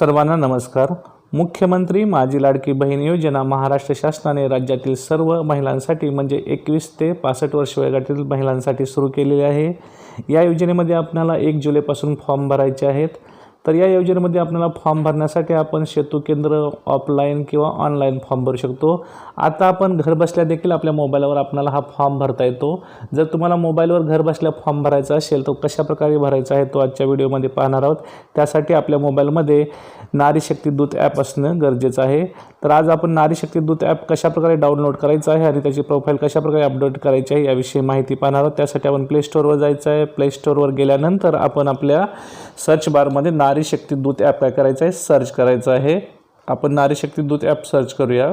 सर्वांना नमस्कार. मुख्यमंत्री माझी लाडकी बहीण योजना महाराष्ट्र शासनाने राज्यातील सर्व महिलांसाठी म्हणजे एकवीस ते पासष्ट वर्ष वयोगटातील महिलांसाठी सुरू केलेली आहे. या योजनेमध्ये आपल्याला एक जुलैपासून फॉर्म भरायचे आहेत. तर या योजनेमध्ये आपल्याला फॉर्म भरण्यासाठी आपण सेतू केंद्र ऑफलाईन किंवा ऑनलाईन फॉर्म भरू शकतो. आता आपण घरबसल्या देखील आपल्या मोबाईलवर आपल्याला हा फॉर्म भरता येतो. जर तुम्हाला मोबाईलवर घरबसल्या फॉर्म भरायचा असेल तर कशाप्रकारे भरायचा आहे तो आजच्या व्हिडिओमध्ये पाहणार आहोत. त्यासाठी आपल्या मोबाईलमध्ये नारी शक्ती दूत ॲप असणं गरजेचं आहे. तर आज आपण नारी शक्ती दूत ॲप कशाप्रकारे डाउनलोड करायचं आहे आणि त्याची प्रोफाईल कशाप्रकारे अपडेट करायची आहे याविषयी माहिती पाहणार आहोत. त्यासाठी आपण प्ले स्टोअरवर जायचं आहे. प्ले स्टोअरवर गेल्यानंतर आपण आपल्या सर्च बारमध्ये नारी नारीशक्ती दूत ॲप काय करायचं आहे? सर्च करायचं आहे. आपण नारी शक्ती दूत ॲप सर्च करूया.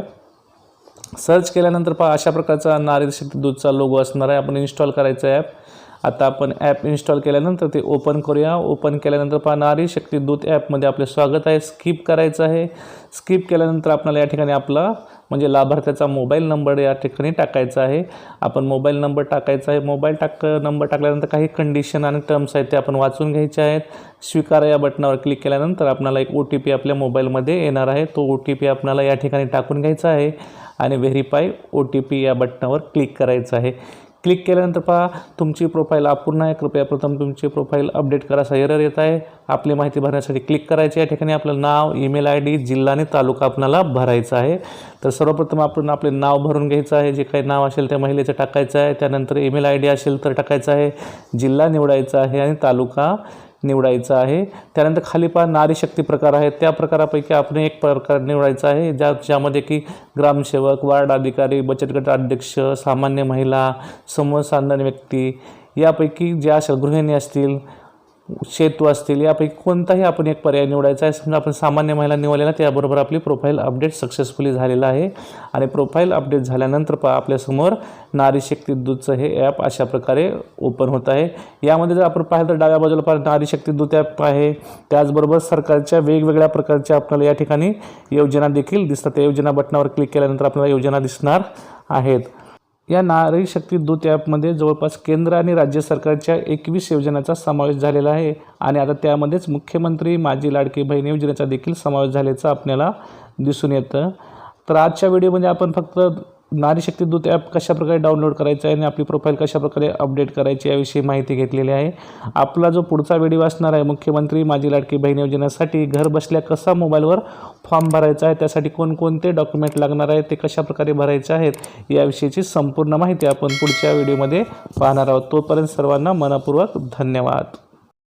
सर्च केल्यानंतर पहा अशा प्रकारचा नारी शक्ती दूधचा लोगो असणार आहे. आपण इन्स्टॉल करायचं ॲप आता आपण ॲप इन्स्टॉल केल्यानंतर ते ओपन करूया. ओपन केल्यानंतर पहा नारी शक्ती दूत ॲपमध्ये आपले स्वागत आहे. स्किप करायचं आहे. स्किप केल्यानंतर आपल्याला या ठिकाणी आपला म्हणजे लाभार्थ्याचा मोबाईल नंबर या ठिकाणी टाकायचा आहे. आपण मोबाईल नंबर टाकायचा आहे. मोबाईल टाक नंबर टाकल्यानंतर काही कंडिशन आणि टर्म्स आहेत ते आपण वाचून घ्यायचे आहेत. स्वीकार या बटनावर क्लिक केल्यानंतर आपल्याला एक ओ टी पी आपल्या मोबाईलमध्ये येणार आहे. तो ओ टी पी आपल्याला या ठिकाणी टाकून घ्यायचा आहे आणि व्हेरीफाय ओ टी पी या बटनावर क्लिक करायचं आहे. क्लिक केल्यानंतर पहा तुमची प्रोफाईल अपूर्ण आहे. कृपया प्रथम तुमची प्रोफाईल अपडेट करा. असा एरर येत आहे. आपली माहिती भरण्यासाठी क्लिक करायची. या ठिकाणी आपलं नाव ईमेल आय डी जिल्हा आणि तालुका आपणाला भरायचा आहे. तर सर्वप्रथम आपण आपले नाव भरून घ्यायचं आहे. जे काही नाव असेल त्या महिलेचं टाकायचं आहे. त्यानंतर ईमेल आय डी असेल तर टाकायचं आहे. जिल्हा निवडायचा आहे आणि तालुका निवडायचा आहे. त्यानंतर खाली पहा नारीशक्ती प्रकार आहेत. त्या प्रकारापैकी आपण एक प्रकार निवडायचा आहे ज्या ज्यामध्ये की ग्रामसेवक वार्ड अधिकारी बचत गट अध्यक्ष सामान्य महिला समूह साधन व्यक्ती यापैकी ज्या गृहिणी असतील सेतू असतील यापैकी कोणताही आपण एक पर्याय निवडायचा आहे. समजा आपण सामान्य महिला निवडलेला त्याबरोबर आपली प्रोफाईल अपडेट सक्सेसफुली झालेलं आहे. आणि प्रोफाईल अपडेट झाल्यानंतर पहा आपल्यासमोर नारी शक्ती दूतचं हे ॲप अशा प्रकारे ओपन होत आहे. यामध्ये जर आपण पाहिलं तर डाव्या बाजूला पहा नारी शक्ती दूत ॲप आहे. त्याचबरोबर सरकारच्या वेगवेगळ्या प्रकारच्या आपल्याला या ठिकाणी योजना देखील दिसतात. त्या योजना बटनावर क्लिक केल्यानंतर आपल्याला योजना दिसणार आहेत. या नारी शक्ती दूत ॲपमध्ये जवळपास केंद्र आणि राज्य सरकारच्या एकवीस योजनांचा समावेश झालेला आहे. आणि आता त्यामध्येच मुख्यमंत्री माझी लाडकी बहीण योजनेचा देखील समावेश झाल्याचं आपल्याला दिसून येतं. तर आजच्या व्हिडिओमध्ये आपण फक्त नारी शक्ती दूत ॲप कशाप्रकारे डाउनलोड करायचं आहे आणि आपली प्रोफाईल कशाप्रकारे अपडेट करायची याविषयी माहिती घेतलेली आहे. आपला जो पुढचा व्हिडिओ असणार आहे मुख्यमंत्री माझी लाडकी बहीण योजनेसाठी घर बसल्या कसा मोबाईलवर फॉर्म भरायचा आहे त्यासाठी कोणकोणते डॉक्युमेंट लागणार आहे ते कशाप्रकारे भरायचे आहेत याविषयीची संपूर्ण माहिती आपण पुढच्या व्हिडिओमध्ये पाहणार आहोत. तोपर्यंत सर्वांना मनपूर्वक धन्यवाद.